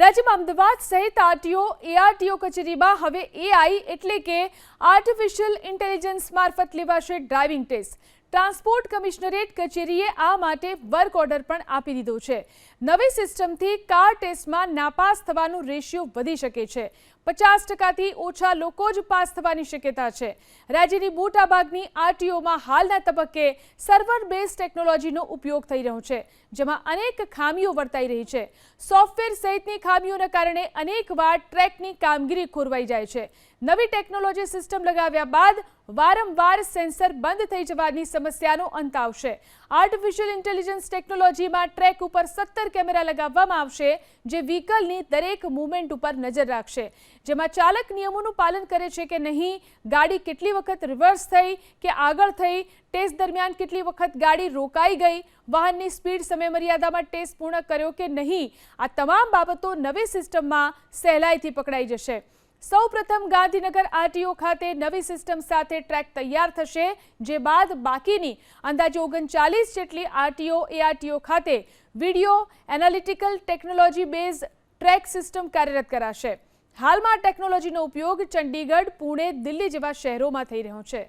રાજ્યમાં અમદાવાદ સહિત RTO, ARTO કચેરીમાં હવે એઆઈ એટલે કે આર્ટિફિશિયલ ઇન્ટેલિજન્સ મારફત લેવાશે ડ્રાઇવિંગ ટેસ્ટ ટ્રાન્સપોર્ટ કમિશનરેટ કચેરીએ આ માટે વર્ક ઓર્ડર પણ આપી દીધો છે. નવી સિસ્ટમથી કાર ટેસ્ટમાં નાપાસ થવાનું રેશિયો વધી શકે છે. પચાસ ટકાથી ઓછા લોકો જ પાસ થવાની શક્યતા છે. રાજ્યની મોટાભાગની આરટીઓમાં હાલના તબક્કે સર્વર બેઝ ટેકનોલોજીનો ઉપયોગ થઈ રહ્યો છે, જેમાં અનેક ખામીઓ વર્તાઈ રહી છે. સોફ્ટવેર સહિતની ખામીઓના કારણે અનેકવાર ટ્રેકની કામગીરી ખોરવાઈ જાય છે. નવી ટેકનોલોજી સિસ્ટમ લગાવ્યા બાદ વારંવાર સેન્સર બંધ થઈ જવાની સમસ્યાનો અંત આવશે. આર્ટિફિશિયલ ઇન્ટેલિજન્સ ટેકનોલોજીમાં ટ્રેક ઉપર સત્તર કેમેરા લગાવવામાં આવશે, જે વ્હીકલની દરેક મૂવમેન્ટ ઉપર નજર રાખશે. જેમાં ચાલક નિયમોનું પાલન કરે છે કે નહીં, ગાડી કેટલી વખત રિવર્સ થઈ, કે આગળ થઈ ટેસ્ટ દરમિયાન કેટલી વખત ગાડી રોકાઈ ગઈ, વાહનની સ્પીડ સમયમર્યાદામાં ટેસ્ટ પૂર્ણ કર્યો કે નહીં, આ તમામ બાબતો નવી સિસ્ટમમાં સહેલાઈથી પકડાઈ જશે. સૌ પ્રથમ ગાંધીનગર આરટીઓ ખાતે નવી સિસ્ટમ સાથે ટ્રેક તૈયાર થશે, જે બાદ બાકીની અંદાજે ઓગણચાલીસ જેટલી આરટીઓ, એઆરટીઓ ખાતે video analytical technology base track system કાર્યરત કરાશે. હાલમાં ટેકનોલોજીનો ઉપયોગ ચંડીગઢ, પુણે, દિલ્હી જેવા શહેરોમાં થઈ રહ્યો છે.